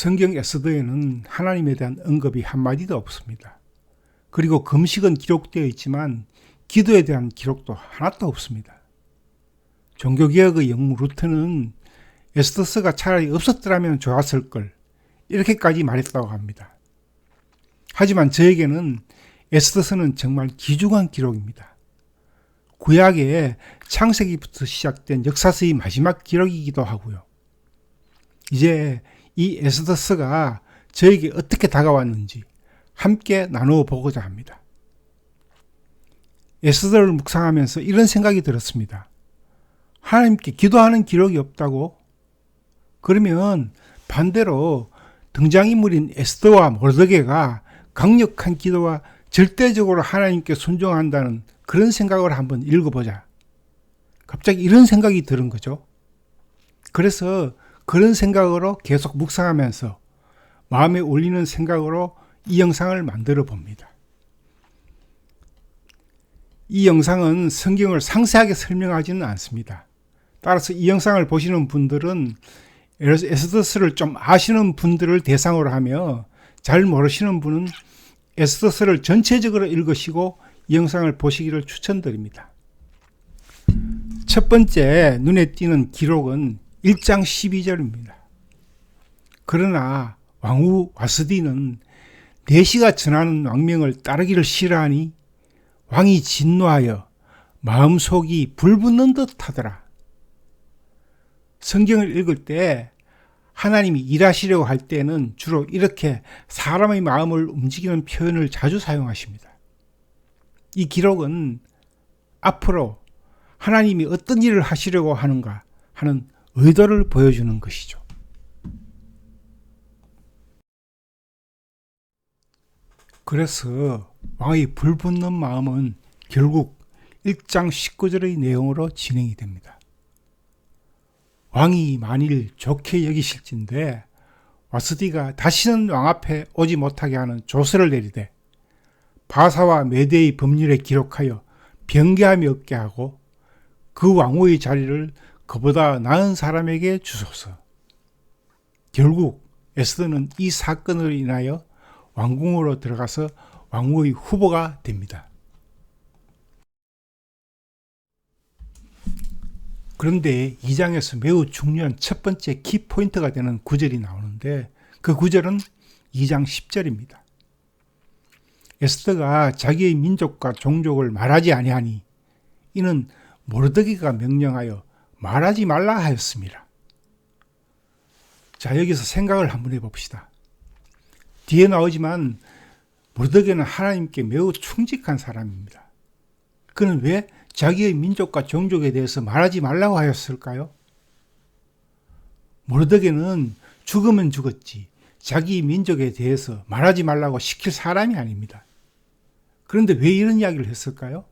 성경 에스더에는 하나님에 대한 언급이 한마디도 없습니다. 그리고 금식은 기록되어 있지만 기도에 대한 기록도 하나도 없습니다. 종교개혁의 영웅 루트는 에스더스가 차라리 없었더라면 좋았을 걸 이렇게까지 말했다고 합니다. 하지만 저에게는 에스더스는 정말 귀중한 기록입니다. 구약의 창세기부터 시작된 역사서의 마지막 기록이기도 하고요. 이제 이 에스더스가 저에게 어떻게 다가왔는지 함께 나누어 보고자 합니다. 에스더를 묵상하면서 이런 생각이 들었습니다. 하나님께 기도하는 기록이 없다고? 그러면 반대로 등장인물인 에스더와 모르드게가 강력한 기도와 절대적으로 하나님께 순종한다는 그런 생각을 한번 읽어보자. 갑자기 이런 생각이 드는 거죠. 그래서 그런 생각으로 계속 묵상하면서 마음에 올리는 생각으로 이 영상을 만들어 봅니다. 이 영상은 성경을 상세하게 설명하지는 않습니다. 따라서 이 영상을 보시는 분들은 에스더스를 좀 아시는 분들을 대상으로 하며 잘 모르시는 분은 에스더스를 전체적으로 읽으시고 이 영상을 보시기를 추천드립니다. 첫 번째 눈에 띄는 기록은 1장 12절입니다. 그러나 왕후 와스디는 내시가 전하는 왕명을 따르기를 싫어하니 왕이 진노하여 마음속이 불붙는 듯 하더라. 성경을 읽을 때 하나님이 일하시려고 할 때는 주로 이렇게 사람의 마음을 움직이는 표현을 자주 사용하십니다. 이 기록은 앞으로 하나님이 어떤 일을 하시려고 하는가 하는 의도를 보여주는 것이죠. 그래서 왕의 불붙는 마음은 결국 1장 19절의 내용으로 진행이 됩니다. 왕이 만일 좋게 여기실진데 와스디가 다시는 왕 앞에 오지 못하게 하는 조서를 내리되 바사와 메대의 법률에 기록하여 변개함이 없게 하고 그 왕후의 자리를 그보다 나은 사람에게 주소서. 결국 에스더는 이 사건으로 인하여 왕궁으로 들어가서 왕후의 후보가 됩니다. 그런데 이 장에서 매우 중요한 첫 번째 키포인트가 되는 구절이 나오는데 그 구절은 2장 10절입니다. 에스더가 자기의 민족과 종족을 말하지 아니하니 이는 모르드기가 명령하여 말하지 말라 하였습니다. 자, 여기서 생각을 한번 해봅시다. 뒤에 나오지만 모르드게는 하나님께 매우 충직한 사람입니다. 그는 왜 자기의 민족과 종족에 대해서 말하지 말라고 하였을까요? 모르드게는 죽으면 죽었지 자기 민족에 대해서 말하지 말라고 시킬 사람이 아닙니다. 그런데 왜 이런 이야기를 했을까요?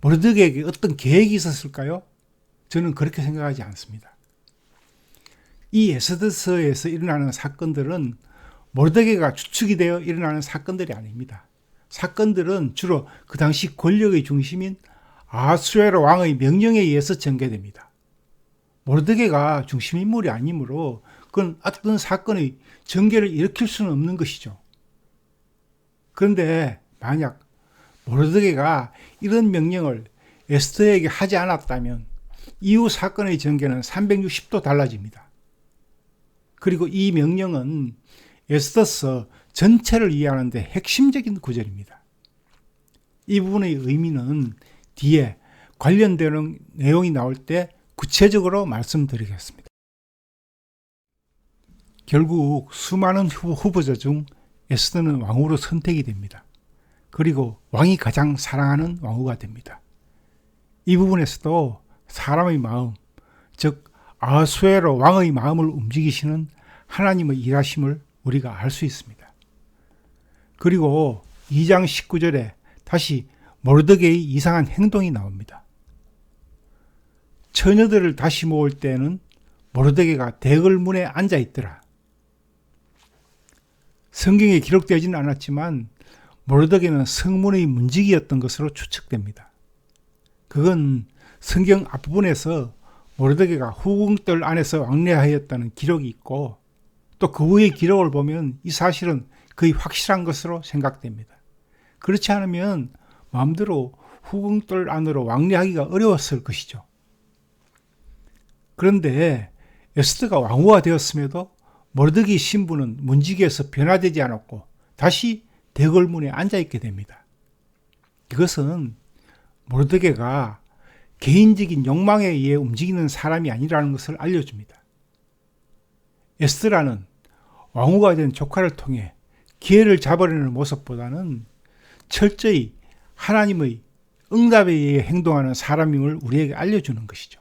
모르드게에게 어떤 계획이 있었을까요? 저는 그렇게 생각하지 않습니다. 이 에스더서에서 일어나는 사건들은 모르드게가 주축이 되어 일어나는 사건들이 아닙니다. 사건들은 주로 그 당시 권력의 중심인 아수에로 왕의 명령에 의해서 전개됩니다. 모르드게가 중심 인물이 아니므로 그건 어떤 사건의 전개를 일으킬 수는 없는 것이죠. 그런데 만약 모르드게가 이런 명령을 에스더에게 하지 않았다면 이후 사건의 전개는 360도 달라집니다. 그리고 이 명령은 에스더서 전체를 이해하는 데 핵심적인 구절입니다. 이 부분의 의미는 뒤에 관련되는 내용이 나올 때 구체적으로 말씀드리겠습니다. 결국 수많은 후보자 중 에스더는 왕후로 선택이 됩니다. 그리고 왕이 가장 사랑하는 왕후가 됩니다. 이 부분에서도 사람의 마음, 즉 아수에로 왕의 마음을 움직이시는 하나님의 일하심을 우리가 알 수 있습니다. 그리고 2장 19절에 다시 모르드게의 이상한 행동이 나옵니다. 처녀들을 다시 모을 때는 모르드게가 대궐문에 앉아 있더라. 성경에 기록되지는 않았지만 모르드게는 성문의 문지기였던 것으로 추측됩니다. 그건 성경 앞부분에서 모르드게가 후궁들 안에서 왕래하였다는 기록이 있고 또 그 후의 기록을 보면 이 사실은 거의 확실한 것으로 생각됩니다. 그렇지 않으면 마음대로 후궁들 안으로 왕래하기가 어려웠을 것이죠. 그런데 에스더가 왕후가 되었음에도 모르드기 신부는 문지기에서 변화되지 않았고 다시 대궐문에 앉아 있게 됩니다. 이것은 모르드게가 개인적인 욕망에 의해 움직이는 사람이 아니라는 것을 알려줍니다. 에스드라는 왕후가 된 조카를 통해 기회를 잡으려는 모습보다는 철저히 하나님의 응답에 의해 행동하는 사람임을 우리에게 알려주는 것이죠.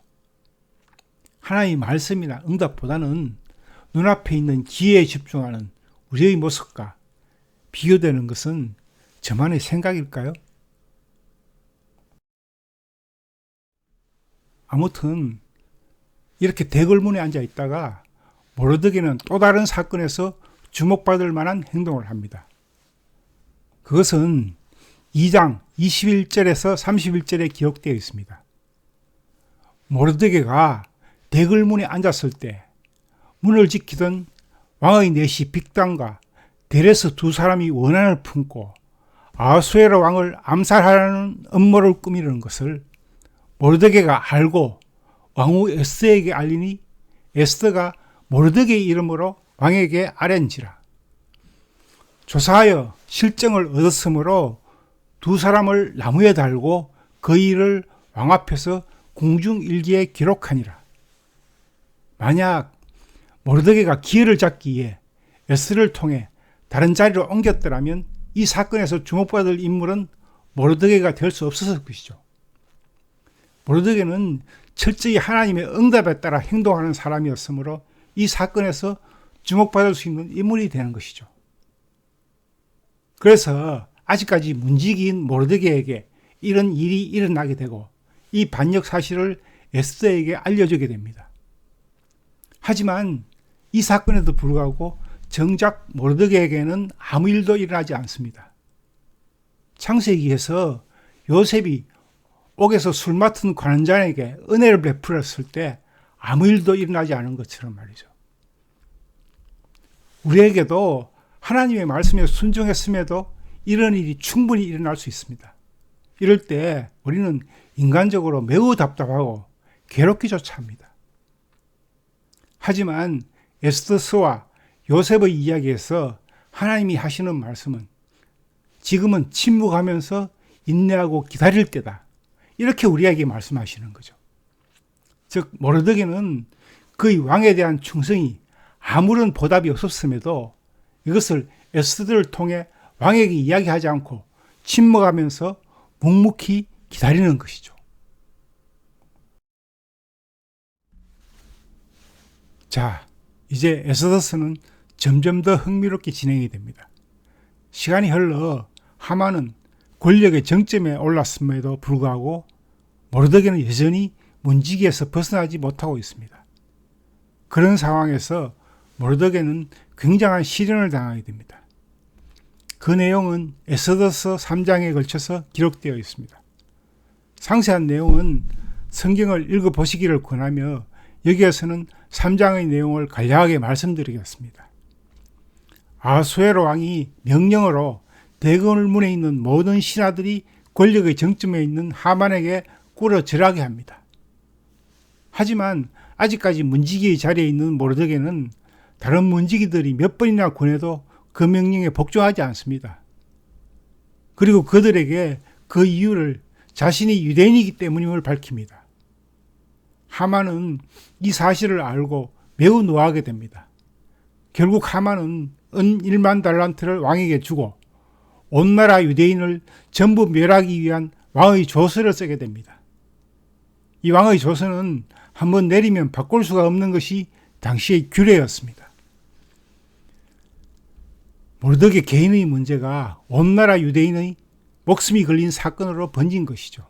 하나님의 말씀이나 응답보다는 눈앞에 있는 기회에 집중하는 우리의 모습과 비교되는 것은 저만의 생각일까요? 아무튼 이렇게 대궐문에 앉아 있다가 모르드게는 또 다른 사건에서 주목받을 만한 행동을 합니다. 그것은 2장 21절에서 31절에 기록되어 있습니다. 모르드게가 대글문에 앉았을 때 문을 지키던 왕의 내시 빅단과 데레스 두 사람이 원한을 품고 아수에라 왕을 암살하라는 음모를 꾸미는 것을 모르드게가 알고 왕후 에스에게 알리니 에스더가 모르드게의 이름으로 왕에게 아랜지라. 조사하여 실정을 얻었으므로 두 사람을 나무에 달고 그 일을 왕 앞에서 궁중일기에 기록하니라. 만약 모르드게가 기회를 잡기 위해 에스를 통해 다른 자리로 옮겼더라면 이 사건에서 주목받을 인물은 모르드게가 될 수 없었을 것이죠. 모르드게는 철저히 하나님의 응답에 따라 행동하는 사람이었으므로 이 사건에서 주목받을 수 있는 인물이 되는 것이죠. 그래서 아직까지 문지기인 모르드게에게 이런 일이 일어나게 되고 이 반역 사실을 에스더에게 알려주게 됩니다. 하지만 이 사건에도 불구하고 정작 모르드게에게는 아무 일도 일어나지 않습니다. 창세기에서 요셉이 옥에서 술 맡은 관원장에게 은혜를 베풀었을 때 아무 일도 일어나지 않은 것처럼 말이죠. 우리에게도 하나님의 말씀에 순종했음에도 이런 일이 충분히 일어날 수 있습니다. 이럴 때 우리는 인간적으로 매우 답답하고 괴롭기조차 합니다. 하지만 에스더스와 요셉의 이야기에서 하나님이 하시는 말씀은 지금은 침묵하면서 인내하고 기다릴 때다. 이렇게 우리에게 말씀하시는 거죠. 즉 모르드게는 그의 왕에 대한 충성이 아무런 보답이 없었음에도 이것을 에스더를 통해 왕에게 이야기하지 않고 침묵하면서 묵묵히 기다리는 것이죠. 자, 이제 에스더스는 점점 더 흥미롭게 진행이 됩니다. 시간이 흘러 하만은 권력의 정점에 올랐음에도 불구하고 모르드게는 여전히 문지기에서 벗어나지 못하고 있습니다. 그런 상황에서 모르드게는 굉장한 시련을 당하게 됩니다. 그 내용은 에스더서 3장에 걸쳐서 기록되어 있습니다. 상세한 내용은 성경을 읽어보시기를 권하며 여기에서는 3장의 내용을 간략하게 말씀드리겠습니다. 아수에로 왕이 명령으로 대건문에 있는 모든 신하들이 권력의 정점에 있는 하만에게 꿇어 절하게 합니다. 하지만 아직까지 문지기의 자리에 있는 모르드게는 다른 문지기들이 몇 번이나 권해도 그 명령에 복종하지 않습니다. 그리고 그들에게 그 이유를 자신이 유대인이기 때문임을 밝힙니다. 하만은 이 사실을 알고 매우 노하게 됩니다. 결국 하만은 은 1만 달란트를 왕에게 주고 온 나라 유대인을 전부 멸하기 위한 왕의 조서를 쓰게 됩니다. 이 왕의 조서는 한번 내리면 바꿀 수가 없는 것이 당시의 규례였습니다. 모르드게 개인의 문제가 온 나라 유대인의 목숨이 걸린 사건으로 번진 것이죠.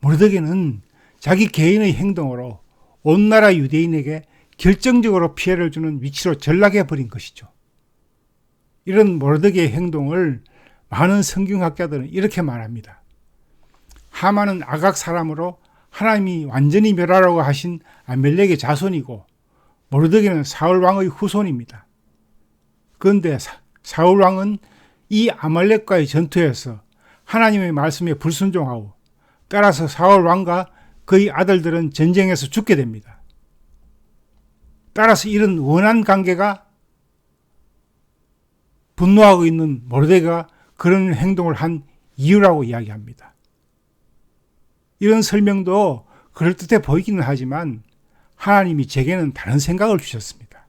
모르드게는 자기 개인의 행동으로 온 나라 유대인에게 결정적으로 피해를 주는 위치로 전락해 버린 것이죠. 이런 모르드게의 행동을 많은 성경학자들은 이렇게 말합니다. 하만은 아각 사람으로 하나님이 완전히 멸하라고 하신 아멜렉의 자손이고 모르드게는 사울 왕의 후손입니다. 그런데 사- 사울 왕은 이 아말렉과의 전투에서 하나님의 말씀에 불순종하고 따라서 사울 왕과 그의 아들들은 전쟁에서 죽게 됩니다. 따라서 이런 원한 관계가 분노하고 있는 모르데가 그런 행동을 한 이유라고 이야기합니다. 이런 설명도 그럴듯해 보이기는 하지만 하나님이 제게는 다른 생각을 주셨습니다.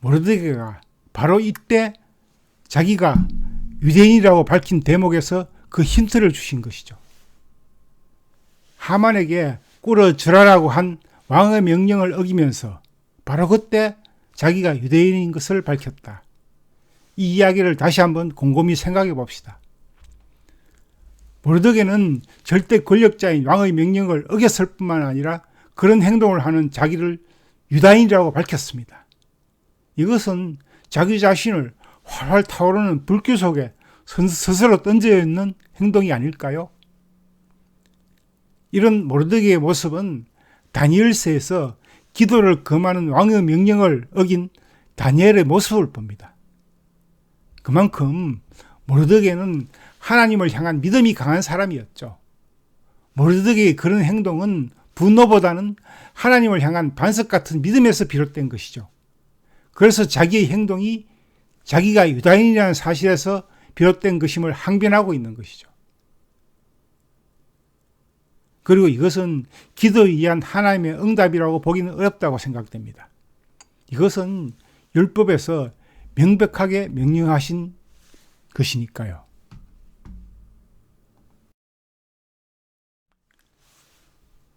모르드게가 바로 이때 자기가 유대인이라고 밝힌 대목에서 그 힌트를 주신 것이죠. 하만에게 꿇어 절하라고 한 왕의 명령을 어기면서 바로 그때 자기가 유대인인 것을 밝혔다. 이 이야기를 다시 한번 곰곰이 생각해 봅시다. 모르드게는 절대 권력자인 왕의 명령을 어겼을 뿐만 아니라 그런 행동을 하는 자기를 유다인이라고 밝혔습니다. 이것은 자기 자신을 활활 타오르는 불길 속에 스스로 던져 있는 행동이 아닐까요? 이런 모르드게의 모습은 다니엘서에서 기도를 금하는 왕의 명령을 어긴 다니엘의 모습을 봅니다. 그만큼 모르드게는 하나님을 향한 믿음이 강한 사람이었죠. 모르드게의 그런 행동은 분노보다는 하나님을 향한 반석 같은 믿음에서 비롯된 것이죠. 그래서 자기의 행동이 자기가 유다인이라는 사실에서 비롯된 것임을 항변하고 있는 것이죠. 그리고 이것은 기도에 의한 하나님의 응답이라고 보기는 어렵다고 생각됩니다. 이것은 율법에서 명백하게 명령하신 것이니까요.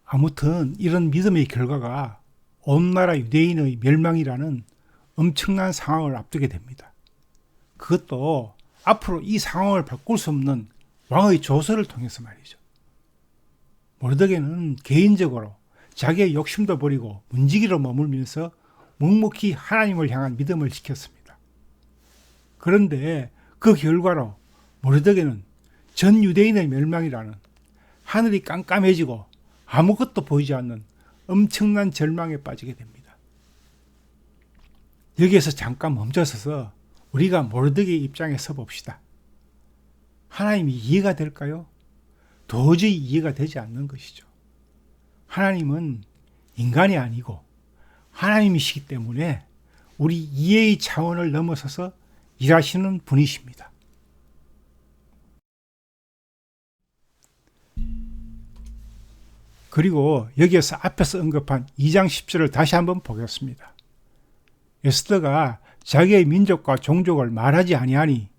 아무튼 이런 믿음의 결과가 온 나라 유대인의 멸망이라는 엄청난 상황을 앞두게 됩니다. 그것도 앞으로 이 상황을 바꿀 수 없는 왕의 조서를 통해서 말이죠. 모르드게는 개인적으로 자기의 욕심도 버리고 문지기로 머물면서 묵묵히 하나님을 향한 믿음을 지켰습니다. 그런데 그 결과로 모르드게는 전 유대인의 멸망이라는 하늘이 깜깜해지고 아무것도 보이지 않는 엄청난 절망에 빠지게 됩니다. 여기에서 잠깐 멈춰서서 우리가 모르드게의 입장에 서 봅시다. 하나님이 이해가 될까요? 도저히 이해가 되지 않는 것이죠. 하나님은 인간이 아니고 하나님이시기 때문에 우리 이해의 차원을 넘어서서 일하시는 분이십니다. 그리고 여기에서 앞에서 언급한 2장 10절을 다시 한번 보겠습니다. 에스더가 자기의 민족과 종족을 말하지 아니하니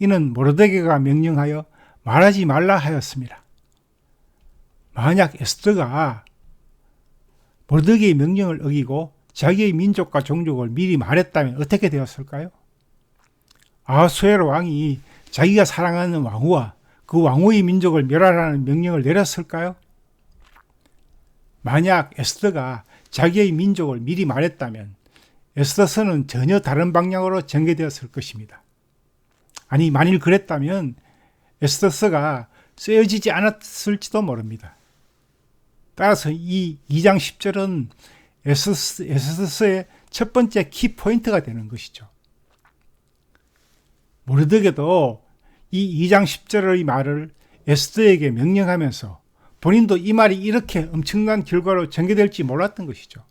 이는 모르드게가 명령하여 말하지 말라 하였습니다. 만약 에스더가 모르드게의 명령을 어기고 자기의 민족과 종족을 미리 말했다면 어떻게 되었을까요? 아수에로 왕이 자기가 사랑하는 왕후와 그 왕후의 민족을 멸하라는 명령을 내렸을까요? 만약 에스더가 자기의 민족을 미리 말했다면 에스더서는 전혀 다른 방향으로 전개되었을 것입니다. 아니 만일 그랬다면 에스더서가 쓰여지지 않았을지도 모릅니다. 따라서 이 2장 10절은 에스더서의 첫 번째 키포인트가 되는 것이죠. 모르드게도 이 2장 10절의 말을 에스더에게 명령하면서 본인도 이 말이 이렇게 엄청난 결과로 전개될지 몰랐던 것이죠.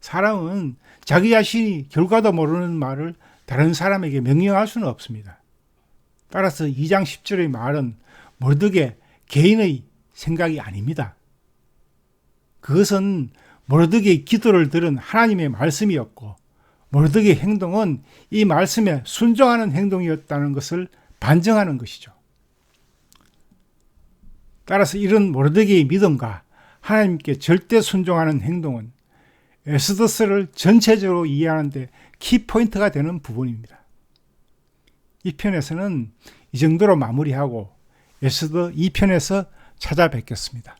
사람은 자기 자신이 결과도 모르는 말을 다른 사람에게 명령할 수는 없습니다. 따라서 2장 10절의 말은 모르드게 개인의 생각이 아닙니다. 그것은 모르드게의 기도를 들은 하나님의 말씀이었고 모르드게의 행동은 이 말씀에 순종하는 행동이었다는 것을 반증하는 것이죠. 따라서 이런 모르드게의 믿음과 하나님께 절대 순종하는 행동은 에스더스를 전체적으로 이해하는데 키포인트가 되는 부분입니다. 이 편에서는 이 정도로 마무리하고 에스더 2편에서 찾아뵙겠습니다.